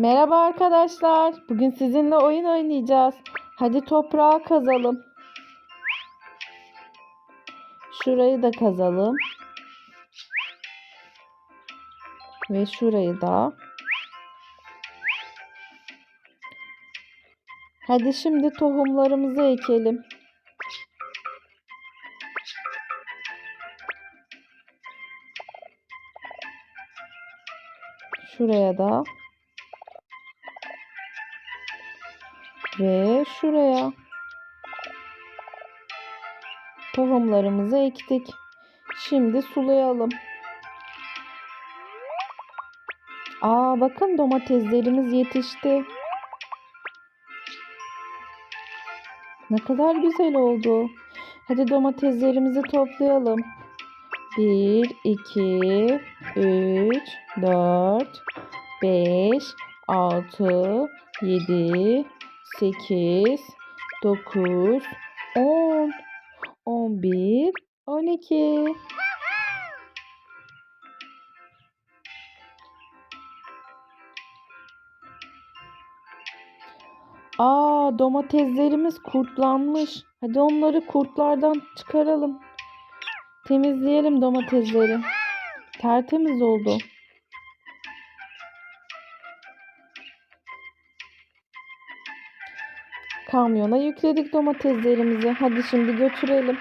Merhaba arkadaşlar. Bugün sizinle oyun oynayacağız. Hadi toprağa kazalım. Şurayı da kazalım. Ve şurayı da. Hadi şimdi tohumlarımızı ekelim. Şuraya da. Ve şuraya. Tohumlarımızı ektik. Şimdi sulayalım. Aa bakın domateslerimiz yetişti. Ne kadar güzel oldu. Hadi domateslerimizi toplayalım. 1, 2, 3, 4, 5, 6, 7, 8, 9, 10, 11, 12. Aa domateslerimiz kurtlanmış. Hadi onları kurtlardan çıkaralım. Temizleyelim domatesleri. Tertemiz oldu. Kamyona yükledik domateslerimizi. Hadi şimdi götürelim.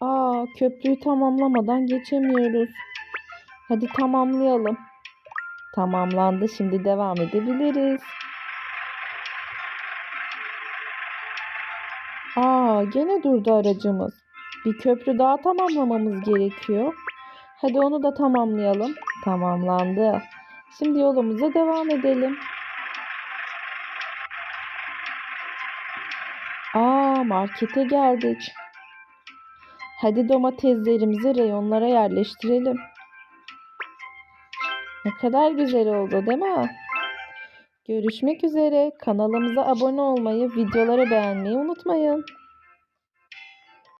Aa, köprüyü tamamlamadan geçemiyoruz. Hadi tamamlayalım. Tamamlandı. Şimdi devam edebiliriz. Aa, gene durdu aracımız. Bir köprü daha tamamlamamız gerekiyor. Hadi onu da tamamlayalım. Tamamlandı. Şimdi yolumuza devam edelim. Markete geldik. Hadi domateslerimizi reyonlara yerleştirelim. Ne kadar güzel oldu, değil mi? Görüşmek üzere. Kanalımıza abone olmayı, videoları beğenmeyi unutmayın.